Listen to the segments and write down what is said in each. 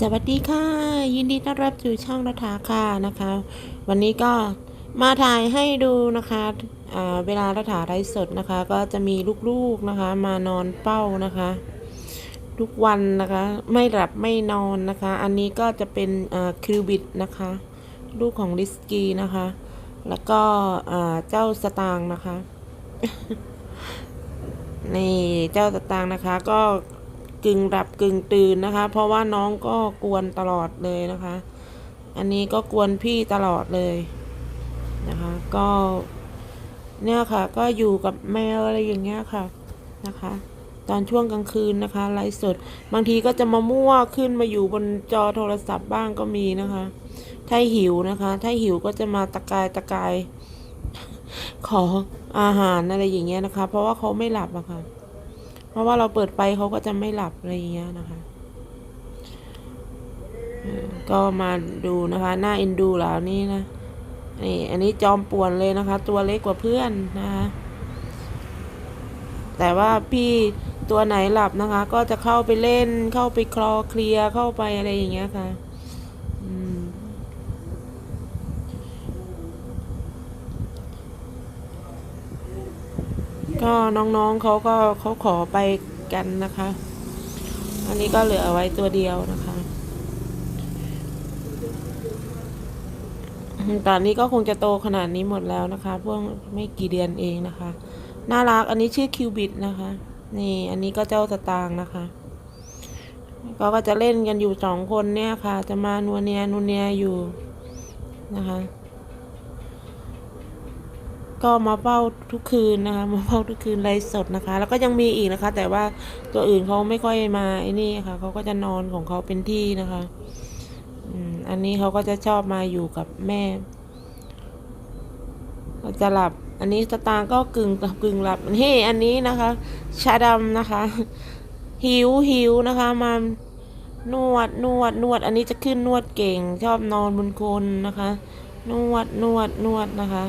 สวัสดีค่ะ ยินดีต้อนรับสู่ช่องรัฐาค่ะนะคะ วันนี้ก็มาถ่ายให้ดูนะคะเวลารัฐาไร้สดนะคะ ก็จะมีลูกๆนะคะ มานอนเป้านะคะ ทุกวันนะคะ ไม่หลับไม่นอนนะคะ อันนี้ก็จะเป็นคิวบิดนะคะ ลูกของลิสกีนะคะ แล้วก็เจ้าสตางค์นะคะนี่เจ้าสตางค์นะคะก็ กึ่งหลับกึ่งตื่นนะคะ เพราะว่าน้องก็กวนตลอดเลยนะคะ อันนี้ก็กวนพี่ตลอดเลยนะคะ ก็ เนี่ยค่ะ ก็อยู่กับแมวอะไรอย่างเงี้ยค่ะนะคะ ตอนช่วงกลางคืนนะคะไลฟ์สด บางทีก็จะมามั่วขึ้นมาอยู่บนจอโทรศัพท์บ้างก็มีนะคะถ้าหิวนะคะ ถ้าหิวก็จะมาตะกายตะกาย ขออาหารอะไรอย่างเงี้ยนะคะ เพราะว่าเขาไม่หลับอะค่ะ ราะว่าเราเปิดไปเขาก็จะไม่หลับอะไรเงี้ยนะคะก็มาดูนะคะหน้าเอ็นดูแล้วนี่นะนี่อันนี้จอมป่วนเลยนะคะ ตัวเล็กกว่าเพื่อนนะคะแต่ว่าพี่ตัวไหนหลับนะคะ ก็จะเข้าไปเล่นเข้าไปคลอเคลียเข้าไปอะไรอย่างเงี้ยค่ะ อืม ก็น้องๆเขาก็เขาขอไปกันนะคะ อันนี้ก็เหลือไว้ตัวเดียวนะคะ ตอนนี้ก็คงจะโตขนาดนี้หมดแล้วนะคะพวกไม่กี่เดือนเองนะคะ น่ารักอันนี้ชื่อคิวบิดนะคะ นี่อันนี้ก็เจ้าสตางค์นะคะก็ก็จะเล่นกันอยู่สองคนเนี่ยค่ะ จะมานัวเนียนัวเนียอยู่นะคะ ก็มาเฝ้าทุกคืนนะคะ มาเฝ้าทุกคืนไลฟ์สดนะคะ แล้วก็ยังมีอีกนะคะ แต่ว่าตัวอื่นเขาไม่ค่อยมาไอ้นี่ค่ะเขาก็จะนอนของเขาเป็นที่นะคะอันนี้เขาก็จะชอบมาอยู่กับแม่จะหลับ อันนี้สตางค์ก็กึ่งกึ่งหลับเฮ้อันนี้นะคะ ชาดำนะคะ หิวหิวนะคะมานวดนวดนวด อันนี้จะขึ้นนวดเก่ง ชอบนอนบนคนนะคะ นวดนวดนวดนะคะ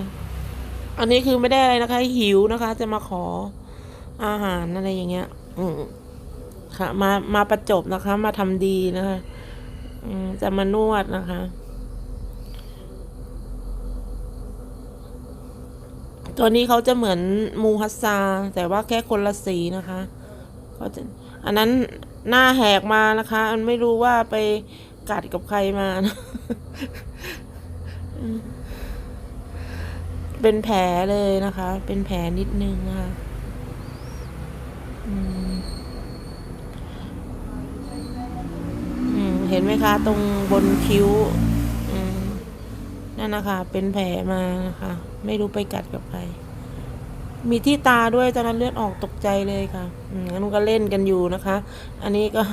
อันนี้คือไม่ได้อะไรนะคะ หิวนะคะ จะมาขออาหารอะไรอย่างเงี้ย อืมค่ะ มามาประจบนะคะ มาทำดีนะคะอืจะมานวดนะคะ ตัวนี้เขาจะเหมือนมูฮัสซา แต่ว่าแค่คนละสีนะคะเขาจะอันนั้นหน้าแหกมานะคะ อันไม่รู้ว่าไปกัดกับใครมานะ เป็นแผลเลยนะคะ เป็นแผลนิดนึงนะคะเห็นไหมคะ ตรงบนคิ้วนั่นนะคะ เป็นแผลมานะคะ ไม่รู้ไปกัดกับใคร มีที่ตาด้วยตอนนั้นเลือดออกตกใจเลยค่ะอืมอันนู้นก็เล่นกันอยู่นะคะ อันนี้ก็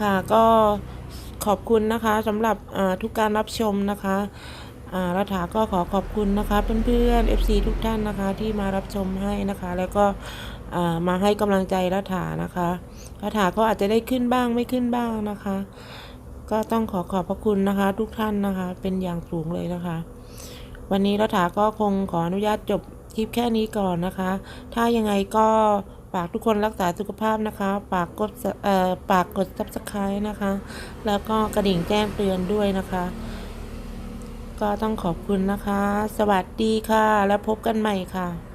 ค่ะก็ขอบคุณนะคะสำหรับทุกการรับชมนะคะ รัฐาก็ขอขอบคุณนะคะเพื่อนๆ FC ทุกท่านนะคะที่มารับชมให้นะคะ แล้วก็มาให้กำลังใจรัฐานะคะรัฐาก็อาจจะได้ขึ้นบ้างไม่ขึ้นบ้างนะคะ ก็ต้องขอขอบพระคุณนะคะ ทุกท่านนะคะ เป็นอย่างสูงเลยนะคะ วันนี้รัฐาก็คงขออนุญาตจบคลิปแค่นี้ก่อนนะคะ ถ้ายังไงก็ฝากทุกคนรักษาสุขภาพนะคะ ฝากกดเอ่อฝากกด subscribe นะคะ แล้วก็กระดิ่งแจ้งเตือนด้วยนะคะ ก็ต้องขอบคุณนะคะ สวัสดีค่ะ แล้วพบกันใหม่ค่ะ